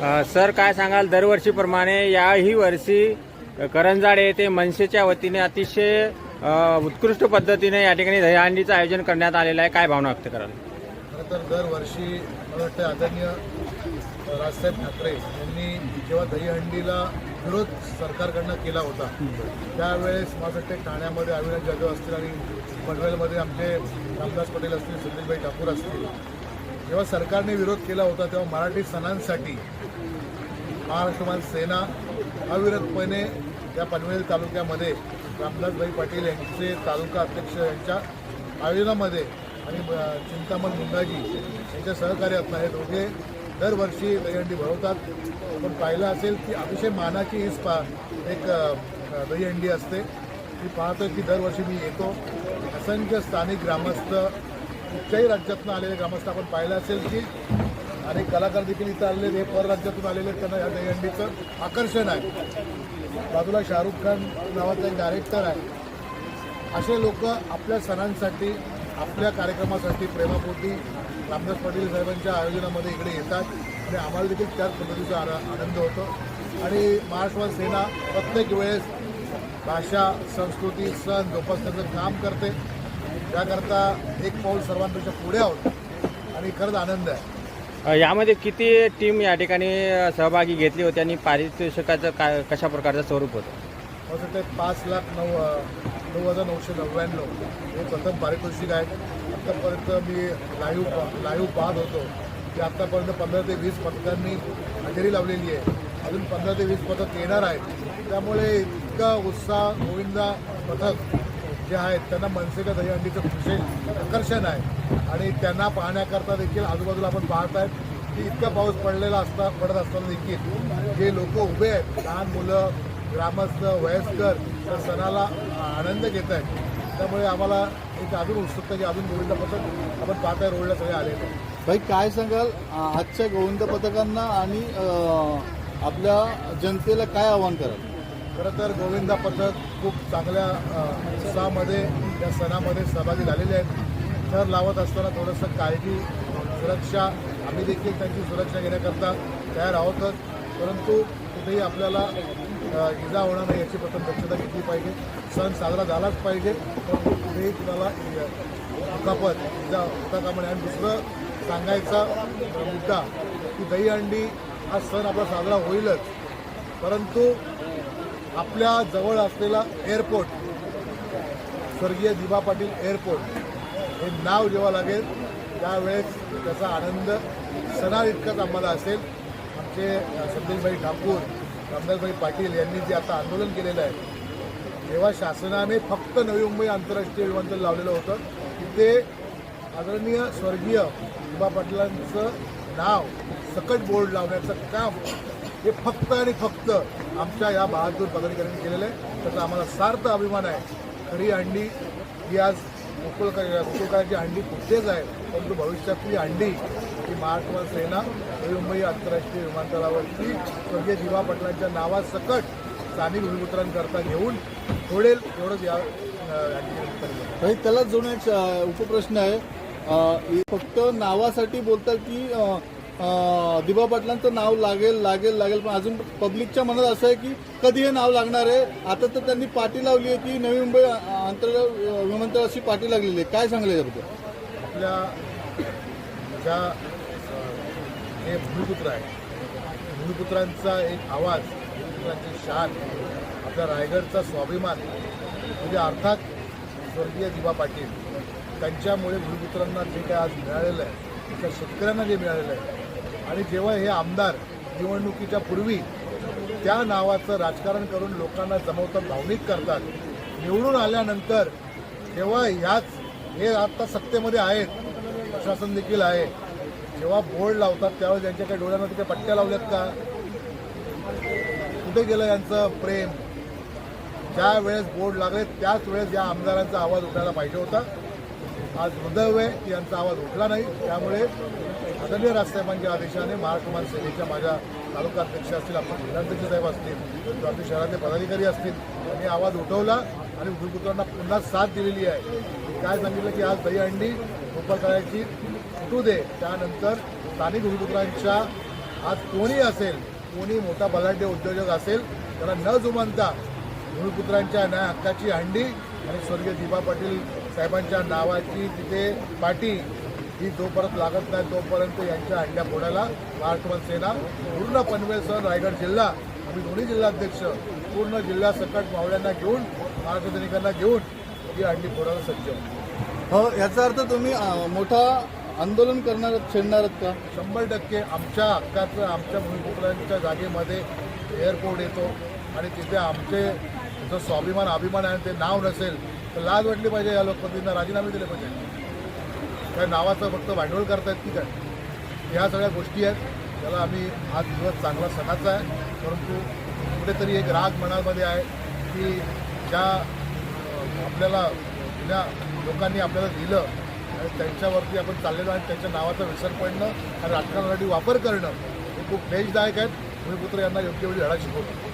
Sir काय सांगाल? दरवर्षीप्रमाणे याही वर्षी करंजाडे करंजाड येथे मनसेच्या वतीने अतिशय उत्कृष्ट पद्धतीने या ठिकाणी दहीहंडीचं आयोजन करण्यात आलेलं आहे. काय भावना व्यक्त कराल? खरं तर दरवर्षी मला वाटतं आदरणीय राजसाहेब ठाकरे यांनी जेव्हा दहीहंडीला विरोध सरकारकडनं केला होता त्यावेळेस मला वाटतं ठाण्यामध्ये अविनाश जाधव असतील आणि पनवेलमध्ये आमचे रामदास पटेल असतील सुनीलभाई ठाकूर असतील जेव्हा सरकारने विरोध केला होता तेव्हा मराठी सणांसाठी महाराष्ट्रमान सेना अविरतपणे या पनवेल तालुक्यामध्ये रामदासभाई पाटील यांचे तालुका अध्यक्ष यांच्या आयोजनामध्ये आणि चिंतामण मुंगाजी यांच्या सहकार्यात हे दोघे दरवर्षी दहीहंडी भरवतात. आपण पाहिलं असेल की अतिशय मानाची ही स्पा एक दहीहंडी असते. ती पाहतो की दरवर्षी मी येतो. असंख्य स्थानिक ग्रामस्थ कुठच्याही राज्यातून आलेले ग्रामस्थ आपण पाहिलं असेल की आणि कलाकार देखील इथं आलेले हे परराज्यातून आलेले त्यांना या दहीहंडीचं आकर्षण आहे. बाजूला शाहरुख खान नावाचा एक डायरेक्टर आहे. असे लोक आपल्या सणांसाठी आपल्या कार्यक्रमासाठी प्रेमापोटी रामदास पाटील साहेबांच्या आयोजनामध्ये इकडे येतात. आणि आम्हाला देखील त्याच पद्धतीचा आन- आनंद होतो. आणि महाराष्ट्र सेना प्रत्येक वेळेस भाषा संस्कृती सण जोपासण्याचं काम करते. त्याकरता एक पाऊल सर्वांपेक्षा पुढे आहोत. आणि खरंच आनंद आहे. यामध्ये किती टीम या ठिकाणी सहभागी घेतली होती आणि पारितोषिकाचं काय कशा प्रकारचं स्वरूप होतं? मला वाटतं पाच लाख नऊ नऊ हजार नऊशे नव्याण्णव हे प्रथम पारितोषिक आहे. आत्तापर्यंत मी लाईव्ह लाईव्ह पाहत होतो. की आत्तापर्यंत पंधरा ते वीस पथकांनी हजेरी लावलेली आहे. अजून पंधरा ते वीस पथक येणार आहेत. त्यामुळे इतका उत्साह गोविंदा पथक जे आहेत त्यांना मनसेच्या दहीहंडीचं विशेष आकर्षण आहे. आणि त्यांना पाहण्याकरता देखील आजूबाजूला आपण पाहत आहेत की इतका पाऊस पडलेला असता पडत असताना देखील जे लोक उभे आहेत लहान मुलं ग्रामस्थ वयस्कर त्या सणाला आनंद घेत आहेत त्यामुळे आम्हाला एक अजून उत्सुकता की अजून गोविंद पथक आपण पाहताय रोडला सगळे आलेले भाई काय सांगाल? आजच्या गोविंद पथकांना आणि आपल्या जनतेला काय आव्हान कराल? खरं तर गोविंदा पथक खूप चांगल्या उत्साहामध्ये या सणामध्ये सहभागी झालेले आहेत. थर लावत असताना थोडंसं काळजी सुरक्षा आम्ही देखील त्यांची सुरक्षा घेण्याकरता तयार आहोतच परंतु कुठेही आपल्याला इजा होणार नाही याची प्रथम दक्षता घेतली पाहिजे. सण साजरा झालाच पाहिजे परंतु कुठेही कुणाला दुखापत इजा होता कामा नये. आणि दुसरं सांगायचा मुद्दा की दहीहंडी हा सण आपला साजरा होईलच. परंतु आपल्या जवळ असलेला एअरपोर्ट स्वर्गीय दिबा पाटील एअरपोर्ट हे नाव जेव्हा लागेल त्यावेळेस त्याचा आनंद सणा इतकाच आम्हाला असेल. आमचे संदेशभाई ठाकूर रामदासभाई पाटील यांनी जे आता आंदोलन केलेलं आहे तेव्हा शासनाने फक्त नवी मुंबई आंतरराष्ट्रीय विमानतळ लावलेलं होतं. तिथे आदरणीय स्वर्गीय दिबा पाटलांचं नाव सकट बोर्ड लावण्याचं काम हे फक्त आणि फक्त आमच्या या बहादूर पदाधिकाऱ्यांनी केलेलं आहे. त्याचा आम्हाला सार्थ अभिमान आहे. खरी अंडी ही आज मुकुलकर गोकुळकाळाची अंडी कुठेच आहे परंतु भविष्यातली अंडी ही महाराष्ट्र सेना नवी मुंबई आंतरराष्ट्रीय विमानतळावरती स्वर्गीय दिवा पाटलांच्या नावासकट स्थानिक भूमिपुत्रांकरता घेऊन थोडेल एवढंच या अं, त्याला जोडण्याचा एक उपप्रश्न आहे हे फक्त नावासाठी बोलतात की दिबा पाटलांचं नाव लागेल लागेल लागेल पण अजून पब्लिकच्या मनात असं आहे की कधी हे नाव लागणार आहे? आता तर त्यांनी पाठी लावली आहे की नवी मुंबई आंतर विमानतळ अशी पाठी लागलेली आहे. काय सांगले याबद्दल? आपल्या ज्या हे भूमिपुत्र आहे भूमिपुत्रांचा एक आवाज भूमिपुत्रांची शान आपल्या रायगडचा स्वाभिमान म्हणजे अर्थात स्वर्गीय दिवा पाटील त्यांच्यामुळे भूमिपुत्रांना जे काय आज मिळालेलं आहे त्या शेतकऱ्यांना जे मिळालेलं आहे आणि जेव्हा हे आमदार निवडणुकीच्या पूर्वी त्या नावाचं राजकारण करून लोकांना जमवतात भावनिक करतात निवडून आल्यानंतर तेव्हा ह्याच हे आता सत्तेमध्ये आहेत प्रशासन देखील आहे जेव्हा बोर्ड लावतात त्यावेळेस त्यांच्या काही डोळ्यांमध्ये तिथे पट्ट्या लावल्यात का? कुठे गेलं यांचं प्रेम? ज्या वेळेस बोर्ड लागले त्याच वेळेस या आमदारांचा आवाज उठायला पाहिजे होता. आज हृदयवे आहे यांचा आवाज उठला नाही. त्यामुळे आदरणीय राजसाहेबांच्या आदेशाने महाराष्ट्र मान सेनेच्या माझ्या तालुका अध्यक्ष असतील आपण जिल्हाध्यक्ष साहेब असतील किंवा आपले शहरातले पदाधिकारी असतील यांनी आवाज उठवला आणि उद्योगपुत्रांना पुन्हा साथ दिलेली आहे. काय सांगितलं की आज दहीहंडी गोपाळ करायची दे. त्यानंतर स्थानिक उद्योगपुत्रांच्या आज कोणी असेल कोणी मोठा बलाढ्य उद्योजक असेल त्याला न जुमानता भूमिपुत्रांच्या न्याय हक्काची हंडी आणि स्वर्गीय दिबा पाटील साहेबांच्या नावाची तिथे पाटी ही जोपर्यंत लागत नाही तोपर्यंत यांच्या हंड्या फोडायला महाराष्ट्र सेना पूर्ण पनवेलसह रायगड जिल्हा आम्ही दोन्ही जिल्हाध्यक्ष पूर्ण जिल्हा सकट मावळ्यांना घेऊन महाराष्ट्र सैनिकांना घेऊन ही हंडी फोडायला सज्ज. हो याचा अर्थ तुम्ही मोठा आंदोलन करणार छेडणार आहात का शंभर टक्के आमच्या हक्काचं आमच्या भूमिपुत्रांच्या जागेमध्ये एअरपोर्ट येतो आणि तिथे आमचे जो स्वाभिमान अभिमान आहे ते नाव नसेल तर लाज वाटली पाहिजे या लोकप्रतिनिधींना राजीनामे दिले पाहिजे. त्या नावाचं फक्त भांडवल करतायत की काय? ह्या सगळ्या गोष्टी आहेत. त्याला आम्ही हा दिवस चांगला सणाचा आहे. परंतु कुठेतरी एक राग मनामध्ये आहे की ज्या आपल्याला जुन्या लोकांनी आपल्याला दिलं आणि त्यांच्यावरती आपण चाललेलो आणि त्यांच्या नावाचं विसर पडणं आणि राजकारणासाठी वापर करणं हे खूप क्लेशदायक आहेत. भूमिपुत्र यांना योग्य वेळी धडा शिकवतो.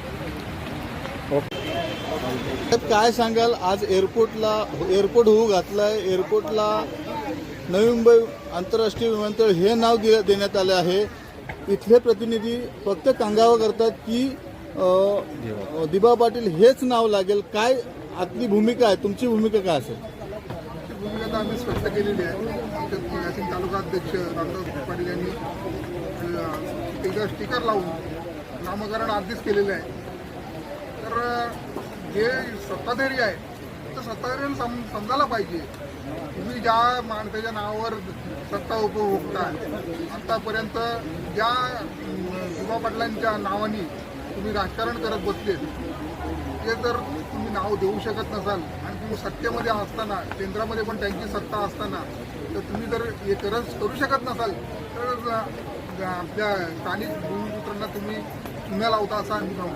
काय सांगाल आज एअरपोर्टला एअरपोर्ट होऊ घातलाय एअरपोर्टला नवी मुंबई आंतरराष्ट्रीय विमानतळ हे नाव दि देण्यात आले आहे. इथले प्रतिनिधी फक्त कांगावा करतात की दिबा पाटील हेच नाव लागेल. काय आपली भूमिका आहे? तुमची भूमिका काय असेल? भूमिका तर आम्ही स्पष्ट केलेली आहे. तालुका अध्यक्ष रामदास पाटील यांनी एकदा स्टिकर लावून नामकरण आधीच केलेलं आहे. तर हे सत्ताधारी आहे तर सत्ताधारी सम समजायला पाहिजे. तुम्ही ज्या माणसाच्या नावावर सत्ता उपभोगता आतापर्यंत ज्या अं, युवा पाटलांच्या नावाने तुम्ही राजकारण करत बसले ते जर तुम्ही नाव देऊ शकत नसाल आणि तुम्ही सत्तेमध्ये असताना केंद्रामध्ये पण त्यांची सत्ता असताना तर तुम्ही जर हे करत करू शकत नसाल तर आपल्या स्थानिक भूमिपुत्रांना तुम्ही चुन्या लावता असा अनुभव.